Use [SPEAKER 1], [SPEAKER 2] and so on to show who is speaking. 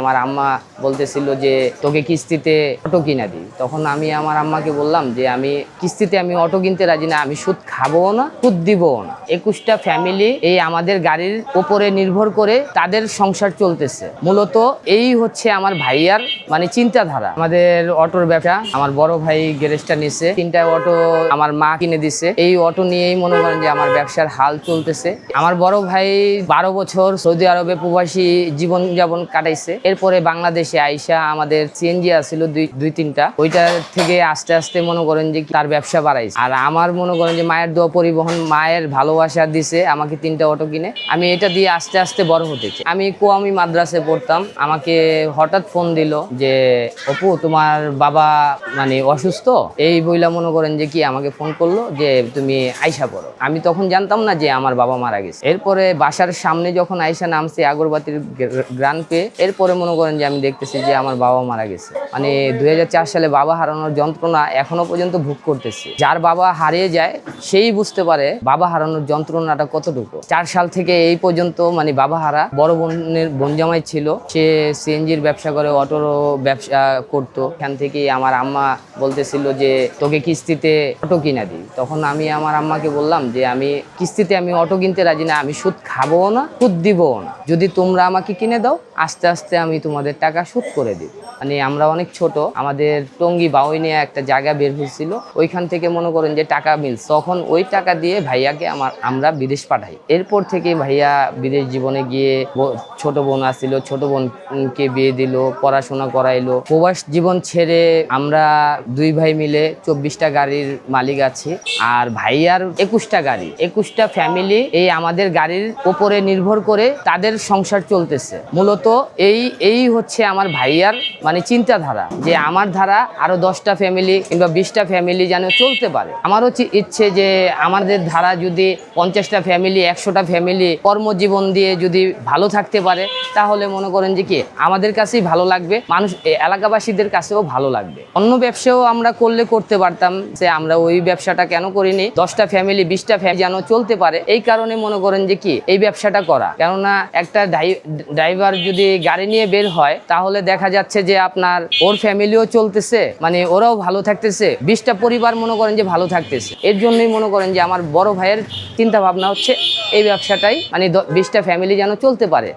[SPEAKER 1] আমার আম্মা বলতেছিল যে, তোকে কিস্তিতে অটো কিনা দিই। তখন আমি আমার আম্মাকে বললাম যে, আমি কিস্তিতে আমি অটো কিনতে রাজি না, আমি সুদ খাব না, সুদ দিবও না। একুশটা ফ্যামিলি এই আমাদের গাড়ির ওপরে নির্ভর করে তাদের সংসার চলতেছে। মূলত এই হচ্ছে আমার ভাইয়ার মানে চিন্তাধারা। আমাদের অটোর ব্যবসা, আমার বড় ভাই গ্যারেজটা নিছে, তিনটা অটো আমার মা কিনে দিছে। এই অটো নিয়েই মনে করেন যে আমার ব্যবসার হাল চলতেছে। আমার বড় ভাই বারো বছর সৌদি আরবে প্রবাসী জীবন যাপন কাটাইছে। এরপরে বাংলাদেশে আইসা আমাদের সিএনজি আছিল দুই দুই তিনটা। ওইটা থেকে আস্তে আস্তে মনে করেন যে তার ব্যবসা বাড়াইছে। আর আমার মনে করেন যে মায়ের দোয়া পরিবহন মায়ের ভালোবাসা দিছে, আমাকে তিনটা অটো কিনে। আমি এটা দিয়ে আস্তে আস্তে বড় হতেছি আমি কোয়ামি মাদ্রাসে পড়তাম। আমাকে হঠাৎ ফোন দিল যে, অপু, তোমার বাবা মানে অসুস্থ? এই বইলা মনে করেন যে কি আমাকে ফোন করল যে, তুমি আইসা পড়ো। আমি তখন জানতাম না যে আমার বাবা মারা গেছে। এরপরে বাসার সামনে যখন আইসা নামছে আগরবাতির গ্রান পেয়ে, এরপরে মনে করেন যে আমি দেখতেছি যে আমার বাবা মারা গেছে। মানে দুই হাজার চার সালে বাবা হারানোর যন্ত্রণা এখনও পর্যন্ত ভোগ করতেছি। যার বাবা হারিয়ে যায়, সেই বুঝতে পারে বাবা হারানোর যন্ত্রণাটা কতটুকু। চার সাল থেকে এই পর্যন্ত মানে বাবা হারা বড় বোনের বোন জামাই ছিল। সে সিএনজির ব্যবসা করে, অটোরও ব্যবসা করতো। এখান থেকে আমার আম্মা বলতেছিল যে, তোকে কিস্তিতে অটো কিনা দিই। তখন আমি আমার আম্মাকে বললাম যে, আমি কিস্তিতে আমি অটো কিনতে রাজি না, আমি সুদ খাব না, সুদ দিবও না। যদি তোমরা আমাকে কিনে দাও, আস্তে আস্তে আমি তোমাদের টাকা শোধ করে দিই মানে আমরা অনেক ছোট, আমাদের টঙ্গি বাউই নিয়ে একটা জায়গা বের হয়েছিল। ওইখান থেকে মনে করেন যে টাকা মিল। তখন ওই টাকা দিয়ে ভাইয়াকে আমার, আমরা বিদেশ পাঠাই। এরপর থেকে ভাইয়া বিদেশ জীবনে গিয়ে ছোট বোন আসছিল ছোট বোনকে বিয়ে দিল, পড়াশোনা করাইলো। প্রবাস জীবন ছেড়ে আমরা দুই ভাই মিলে চব্বিশটা গাড়ির মালিক আছি। আর ভাইয়ার একুশটা গাড়ি। একুশটা ফ্যামিলি এই আমাদের গাড়ির ওপরে নির্ভর করে তাদের সংসার চলতেছে। মূলত এই এই হচ্ছে আমার ভাইয়ার মানে চিন্তাধারা যে আমার ধারা আরও দশটা ফ্যামিলি কিংবা বিশটা ফ্যামিলি যেন চলতে পারে। আমারও ইচ্ছে যে আমাদের ধারা যদি পঞ্চাশটা ফ্যামিলি একশোটা ফ্যামিলি কর্মজীবন দিয়ে যদি ভালো থাকতে পারে, তাহলে মনে করেন যে কি আমাদের কাছেই ভালো লাগবে, মানুষ এলাকাবাসীদের কাছেও ভালো লাগবে। অন্য ব্যবসাও আমরা করলে করতে পারতাম যে আমরা ওই ব্যবসাটা কেন করিনি? দশটা ফ্যামিলি বিশটা ফ্যামিলি যেন চলতে পারে, এই কারণে মনে করেন যে কি এই ব্যবসাটা করা। কেননা একটা ড্রাইভার যদি গাড়ি নিয়ে বের হয়, তাহলে দেখা যাচ্ছে যে আপনার ওর ফ্যামিলিও চলতেছে মানে ওরাও ভালো থাকতেছে, বিশটা পরিবার মনে করেন যে ভালো থাকতেছে। এর জন্যই মনে করেন যে আমার বড় ভাইয়ের চিন্তা ভাবনা হচ্ছে এই ব্যবসাটাই মানে বিশটা ফ্যামিলি যেন চলতে পারে।